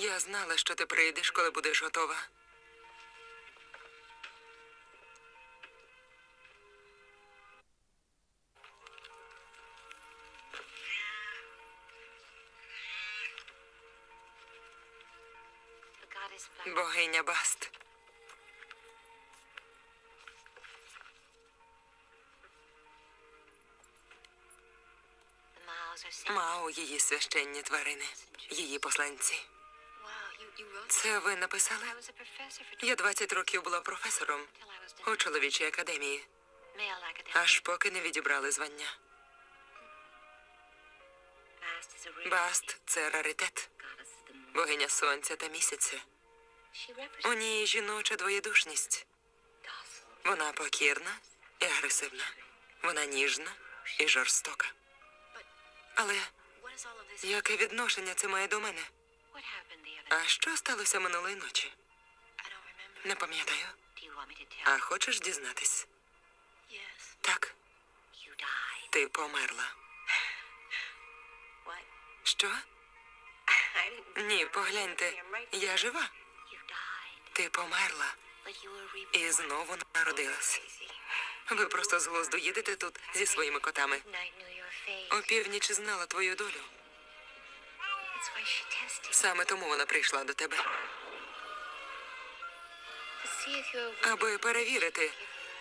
Я знала, що ти прийдеш, коли будеш готова. Богиня Баст. Мау, її священні тварини, її посланці. Це ви написали? Я 20 років була професором у чоловічій академії, аж поки не відібрали звання. Баст це раритет, богиня сонця та місяця. У ній жіноча двоєдушність. Вона покірна і агресивна. Вона ніжна і жорстока. Але яке відношення це має до мене? А що сталося минулої ночі? Не пам'ятаю. А хочеш дізнатись? Так, ти померла. Що? Ні, погляньте, я жива. Ти померла і знову народилась. Ви просто з глузду їдете тут зі своїми котами. Опівніч знала твою долю. Саме тому вона прийшла до тебе, аби перевірити,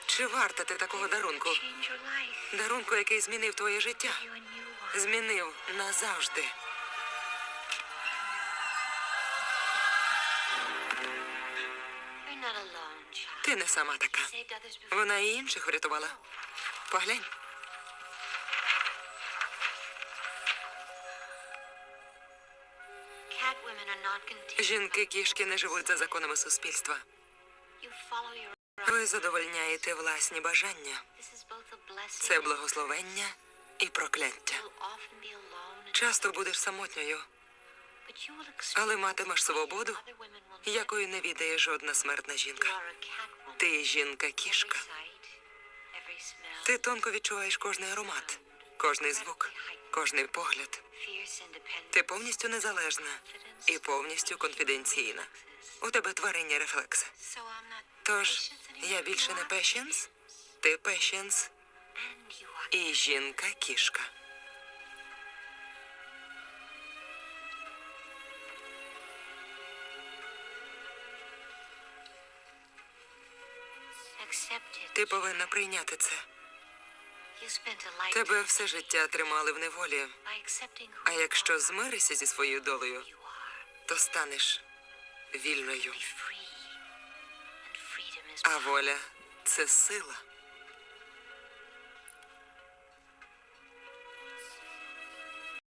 чи варта ти такого дарунку. Дарунку, який змінив твоє життя. Змінив назавжди. Ти не сама така. Вона і інших врятувала. Поглянь. Жінки кішки не живуть за законами суспільства. Ви задовольняєте власні бажання. Це благословення і прокляття. Часто будеш самотньою, але матимеш свободу, якої не відає жодна смертна жінка. Ти жінка-кішка. Ти тонко відчуваєш кожний аромат, кожний звук, кожний погляд. Ти повністю незалежна і повністю конфіденційна. У тебе тваринні рефлекси. Тож я більше не You пешенс, ти are. і жінка-кішка. Ти повинна прийняти це. Тебе все життя тримали в неволі. А якщо змиришся зі своєю долею, то станеш вільною. А воля це сила.